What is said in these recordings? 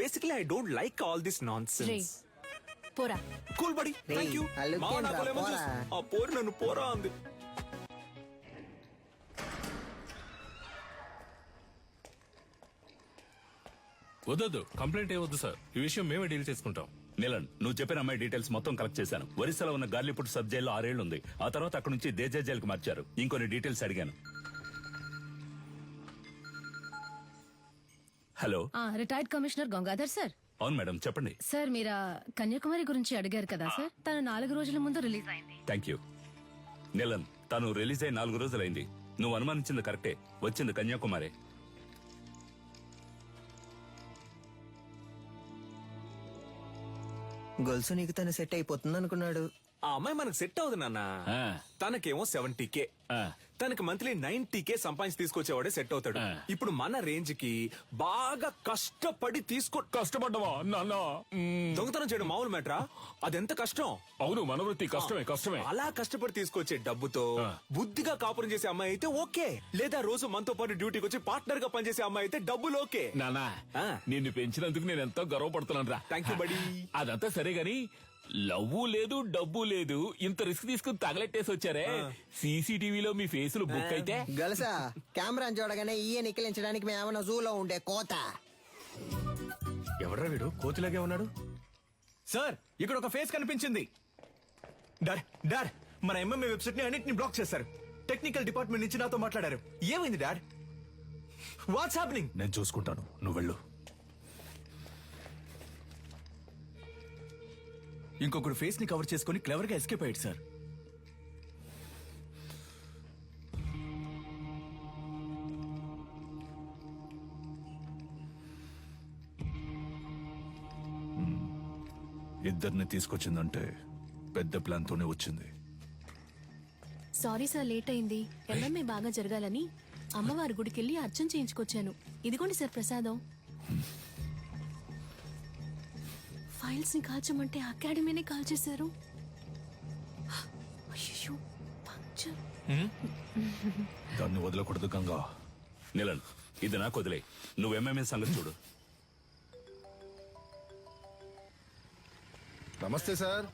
Basically I don't like all this nonsense పోరా. Cool buddy thank you look మావ నాకు lemon పోరా. Juice. ఆ పోరు నన్ను పోరా అంది. వద్దొద్దు కంప్లైంట్ ఏ వద్దు సార్. ఈ విషయం మేమే డీల్ చేసుకుంటాం. నీలన్ నువ్వు చెప్పిన అమ్మాయి డీటెయిల్స్ మొత్తం కలెక్ట్ చేశాను. ఒరిస్సాలో ఉన్న గార్లీపుట్ సబ్ జైల్లో ఆరేళ్ళు ఉంది ఆ తర్వాత అక్కడ నుంచి దేజా జైలుకి మార్చారు. ఇంకొన్ని డీటెయిల్స్ అడిగాను. Hello. Retired commissioner Gangadhar sir. అవును మేడం చెప్పండి. సార్ మీరు కన్యాకుమారి గురించి అడిగారు కదా సార్. తను నాలుగు రోజుల ముందు రిలీజ్ అయింది. Thank you. నీలన్ తను రిలీజ్ అయి నాలుగు రోజులైంది. నువ్వు అనుమానించింది కరెక్టే. వచ్చింది కన్యాకుమారి. గొలుసు నీకు తను సెట్ అయిపోతుంది అనుకున్నాడు ఆ అమ్మాయి మనకు సెట్ అవుతుంది నాన్న. ఆ. తనకేమో సెవెంటీ కే ఆ. తనకి మంత్లీ నైన్టీ కే సంపాదించి తీసుకొచ్చేవాడే సెట్ అవుతాడు. ఆ. ఇప్పుడు మన రేంజ్కి బాగా కష్టపడి తీసుకో కష్టపడ్డవా? నాన్న. దొంగతనం చేయడం మామూలు మ్యాటరా? అదెంత కష్టం? అవును మనవృత్తి కష్టమే కష్టమే. అలా కష్టపడి తీసుకొచ్చే డబ్బుతో ఆ. బుద్ధిగా కాపురం చేసే అమ్మాయి అయితే ఓకే. లేదా రోజు మనతో పాటు డ్యూటీకి వచ్చి పార్ట్నర్గా పనిచేసే అమ్మాయి అయితే డబ్బులు ఓకే. నాన్న ఆ. నిన్ను పెంచినందుకు నేను ఎంతో గర్వపడుతున్నాను రా Thank you, buddy. అదంతా సరే గాని లవ్వు లేదు డబ్బు లేదు. ఇంత రిస్క్ తీసుకుని తగలెట్టేసి వచ్చారే సీసీటీవీలో మీ ఫేసులు బుక్ అయితే. గొలుసా కెమెరా చూడగానే ఈయ నిక్కిలించడానికి మేమన్నా జూలో ఉండే కోత. ఎవడ్రా వీడు? కోతిలాగే ఉన్నాడు? సార్ ఇక్కడ ఒక ఫేస్ కనిపించింది. డాడ్ డాడ్ మన ఎంఎంఏ వెబ్సైట్ని అన్నింటిని బ్లాక్ చేశారు. టెక్నికల్ డిపార్ట్మెంట్ నుంచి నాతో మాట్లాడారు. ఏమైంది డాడ్ వాట్స్ హ్యాపెనింగ్ నేను చూసుకుంటాను. నువ్వు వెళ్ళు ఇంకొకడు ఫేస్ని కవర్ చేసుకుని క్లవర్గా ఎస్కేప్ అయ్యాడు సార్. ఇద్దరిని తీసుకొచ్చిందంటే పెద్ద ప్లాన్ తోనే వచ్చింది. సారీ సార్ లేట్ అయింది. ఎంఎంఏ బాగా జరగాలని అమ్మవారి గుడికెళ్ళి అర్చన చేయించుకొచ్చాను. ఇదిగోండి సార్ ప్రసాదం. ఫైల్స్ని కాల్చమంటే అకాడమీనే కాల్చేశారు? అయ్యో పంక్చర్. దాన్ని వదలకూడదు గంగా. నీలన్ ఇది నాకు వదిలే. నువ్వు ఎంఎంఏ సంగతి చూడు. నమస్తే సార్.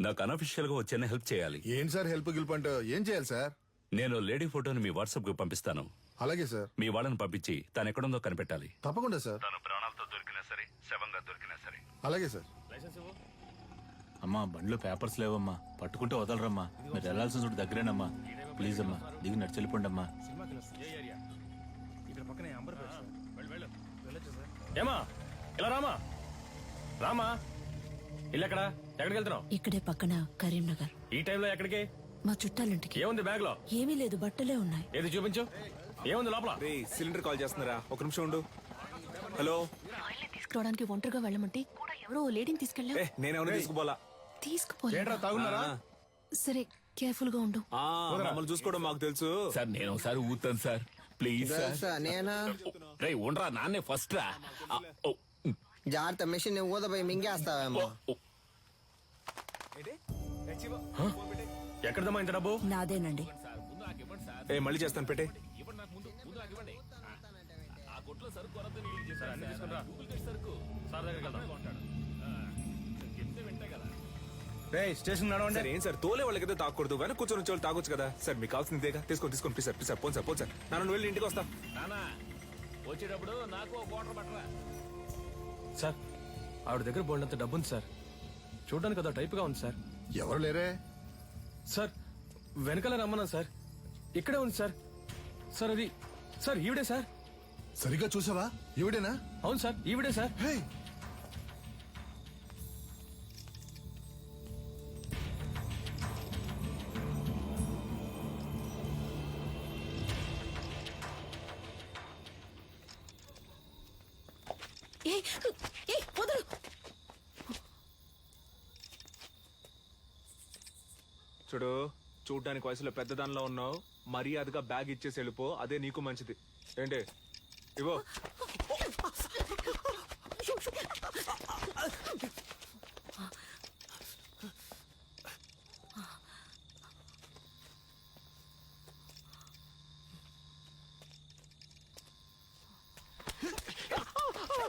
నాకు అనఫిషియల్గా వచ్చేనే హెల్ప్ చేయాలి. ఏం సార్ హెల్ప్ గిల్ప్ అంటే ఏం చేయాలి సార్? నేను లేడీ ఫోటోని మీ వాట్సాప్కి పంపిస్తాను. అలాగే సార్. మీ వాళ్ళని పంపించి తను ఎక్కడుందో కనిపెట్టాలి. తప్పకుండా సార్. తను ప్రాణాలతో దొరికినా సరే శవంగా దొరికినా సరే అలాగే సార్. అమ్మా బండ్లో పేపర్స్ లేవమ్మా. పట్టుకుంటే వదలరమ్మా. మీరు వెళ్ళాల్సిన చోటు దగ్గరేనమ్మా. ప్లీజ్ అమ్మా దిగి నడిచెళ్ళిపోండి అమ్మా ఏమా? ఇలా రామా? రామా? ఇల్లు ఎక్కడ ఎక్కడికి వెళ్తున్నావు? ఇక్కడే పక్కన కరీంనగర్. ఈ టైంలో ఎక్కడికి? మా చుట్టాలింటికి. ఏముంది బ్యాగ్లో ఏమీ లేదు బట్టలే ఉన్నాయి. ఏది చూపించు. ఏముంది లోపల? రే సిలిండర్ కాల్ చేస్తున్నారా? ఒక నిమిషం ఉండు. హలో? తీసుకురావడానికి ఒంటరిగా వెళ్ళమంటే ఎవరో లేడీని తీసుకెళ్ళా ఏ నేనేమన్నా తీసుకుపోలా? తీసుకుపోలే తాగున్నారా? సరే కేర్ఫుల్గా ఉండు. ఆ, మమ్మల్ని చూసుకోవడం మాకు తెలుసు. సార్ నేను ఒకసారి ఊతాను సార్. Please sir. నేనా? రే ఉండరా నాన్నే ఫస్ట్ రా ఆ, జాగ్రత్త మెషిన్ ఊదపోయి మింగేస్తావేమో. ఎక్కడదమ్మా ఇంత డబ్బు? నాదేనండి. ఏ మళ్ళీ చేస్తాను పెట్టే. స్టేషన్ నడవండి. సార్ ఏం సార్? తోలే వాళ్ళకైతే తాకూడదు. వెనక కూర్చొని వచ్చే వాళ్ళు తాగొచ్చు కదా. సార్ మీకు కావాల్సింది ఇదేగా. తీసుకోండి తీసుకోండి. Please sir please sir phone sir phone sir. నన్ను వెళ్ళి ఇంటికి వస్తా. నానా వచ్చేటప్పుడు నాకు ఒక వాటర్ పట్టరా సార్ ఆవిడ దగ్గర బోల్డంత డబ్బు ఉంది సార్. చూడడానికి అదో టైప్గా ఉంది సార్. ఎవరు లేరే? సార్ వెనకాల రమ్మన్నా సార్. ఇక్కడే ఉంది సార్. సార్ అది సార్ ఈవిడే సార్. సరిగ్గా చూసావా? ఈవిడేనా? అవును సార్ ఈవిడే సార్. హే ఏ వదలు. చూడు చూడ్డానికి వయసులో పెద్దదానిలో ఉన్నావు. మర్యాదగా బ్యాగ్ ఇచ్చేసి వెళ్ళిపో అదే నీకు మంచిది. ఏంటి? ఇవో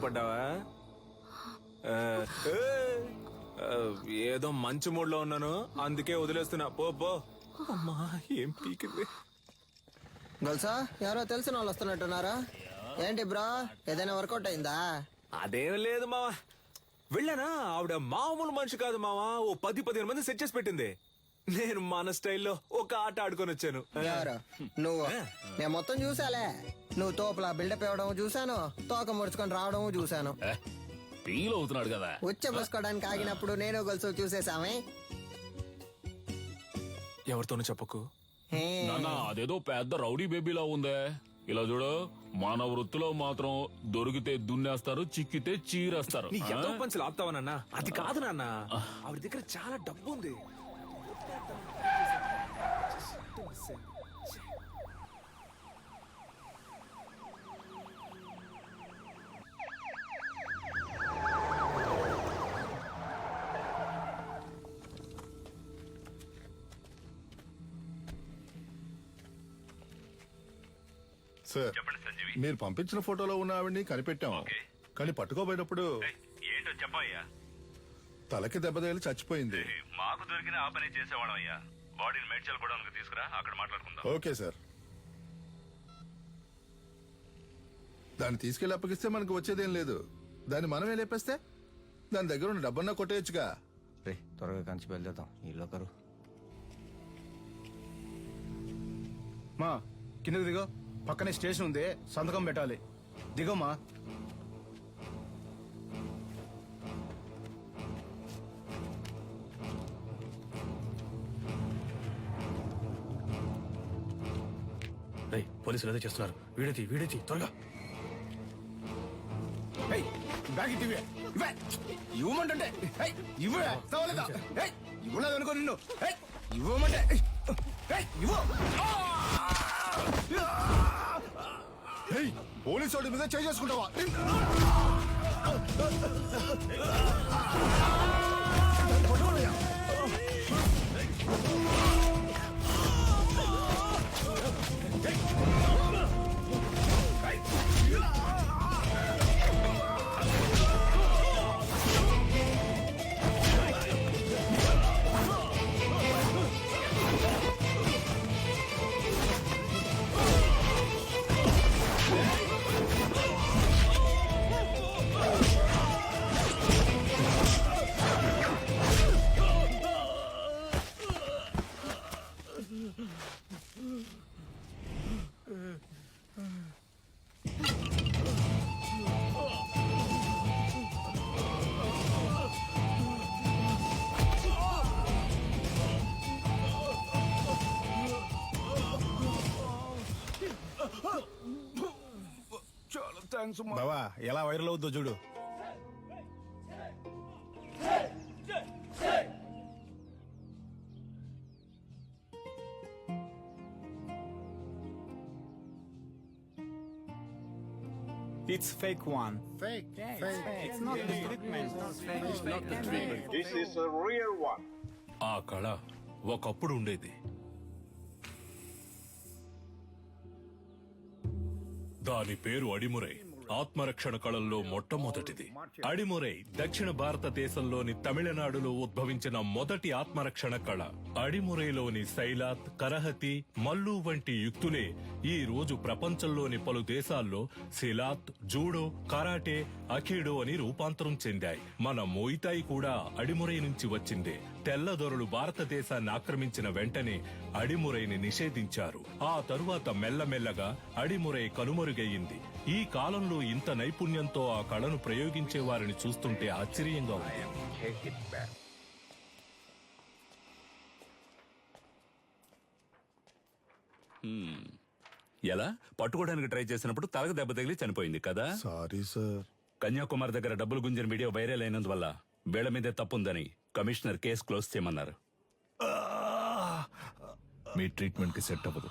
భయపడ్డావా? ఆ, ఏ, ఆ, ఏదో మంచి మూడ్లో ఉన్నాను. అందుకే వదిలేస్తున్నా. పో పో. అమ్మా ఏం పీకింది? గొలుసా ఎవరో తెలిసిన వాళ్ళు వస్తున్నట్టున్నారా? ఏంటి బ్రో ఏదైనా వర్కౌట్ అయిందా? అదేం లేదు మావా. వెళ్ళానా? ఆవిడ మామూలు మనిషి కాదు మావా. ఓ పది పదిహేను మంది సెట్ చేసి పెట్టింది. నేను మన స్టైల్లో ఒక ఆట ఆడుకొని వచ్చాను. ఎవరు? నువ్వు? నేను మొత్తం చూసాలే. నువ్వు తోపులా బిల్డప్ ఇవ్వడం చూశాను తోక ముడుచుకొని రావడం చూశాను. ఫీల్ అవుతున్నాడు కదా. ఉచ్చ పోసుకోవడానికి ఆగినప్పుడు నేను గొలుసు చూసేసామే ఎవరితోనూ చెప్పకు. నాన్న అదేదో పెద్ద రౌడీ బేబీలా ఉందే. ఇలా చూడు మన వృత్తిలో మాత్రం దొరికితే దున్నేస్తారు చిక్కితే చీరేస్తారు. ఎంతో పంచులు ఆపుతావనన్నా అది కాదు నాన్న. ఆవిడ దగ్గర చాలా డబ్బు ఉంది. సార్ మీరు పంపించిన ఫోటోలో ఉన్న ఆవిడ్ని కనిపెట్టాము కానీ పట్టుకోబోయేటప్పుడు ఏంటో చెప్పయ్యా తలకి దెబ్బ తగిలి చచ్చిపోయింది. మాకు దొరికిన ఆ పని చేసేవాళ్ళం అయ్యా బాడీని మేడ్చల్ కూడా తీసుకురా అక్కడ మాట్లాడుకుందాం. ఓకే సార్ దాన్ని తీసుకెళ్ళి అప్పగిస్తే మనకు వచ్చేదేం లేదు. దాన్ని మనమే లేపేస్తే దాని దగ్గర ఉన్న డబ్బన్నా కొట్టేయచ్చుగా. రే త్వరగా కంచి బయలుదేద్దాం ఈ లోకరు మా కిందకి దిగో. పక్కనే స్టేషన్ ఉంది సంతకం పెట్టాలి దిగోమా పోలీసులు అదే చేస్తున్నారు వీడేతి వీడేతి త్వరగా ఏయ్, బ్యాగ్ ఇవ్వే. ఇవ్వే. ఇవ్వమంటుంటే ఏయ్, ఇవ్వే. చావలేదా? ఏయ్, ఇవ్వలేదు అనుకో నిన్ను ఏయ్, ఇవ్వమంటే ఏయ్, ఏయ్, ఇవ్వు ఏయ్, పోలీసు వాడి మీద చేసుకుంటావా బావా ఎలా వైరల్ అవుద్దో చూడు. It's fake one. ఆ కళ ఒకప్పుడు ఉండేది. దాని పేరు అడిమురై. ఆత్మరక్షణ కళల్లో మొట్టమొదటిది. అడిమురై దక్షిణ భారతదేశంలోని తమిళనాడులో ఉద్భవించిన మొదటి ఆత్మరక్షణ కళ. అడిమురైలోని శైలాత్ కరహతి మల్లు వంటి యుక్తులే ఈ రోజు ప్రపంచంలోని పలు దేశాల్లో శిలాత్ జూడో కరాటే అఖీడో అని రూపాంతరం చెందాయి. మన మోయితాయి కూడా అడిమురై నుంచి వచ్చిందే. తెల్లదొరలు భారతదేశాన్ని ఆక్రమించిన వెంటనే అడిమురైని నిషేధించారు. ఆ తరువాత మెల్లమెల్లగా అడిమురై కనుమరుగయ్యింది ఈ కాలంలో ఇంత నైపుణ్యంతో ఆ కళను ప్రయోగించే వారిని చూస్తుంటే ఆశ్చర్యంగా ఉంది. ఎలా? పట్టుకోవడానికి ట్రై చేసినప్పుడు తలకు దెబ్బ తగిలి చనిపోయింది కదా? Sorry sir. కన్యాకుమారి దగ్గర డబ్బులు గుంజిన వీడియో వైరల్ అయినందువల్ల వీళ్ళ మీదే తప్పుందని కమిషనర్ కేసు క్లోజ్ చేయమన్నారు. మీ ట్రీట్మెంట్కి సెట్ అవ్వదు.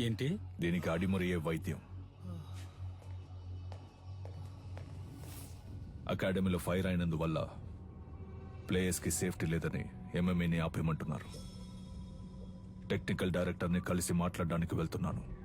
ఏంటి? దీనికి అడిమురయ్యే వైద్యం. అకాడమీలో ఫైర్ అయినందువల్ల ప్లేయర్స్కి సేఫ్టీ లేదని ఎంఎంఏని ఆపేయమంటున్నారు. టెక్నికల్ డైరెక్టర్ని కలిసి మాట్లాడడానికి వెళ్తున్నాను.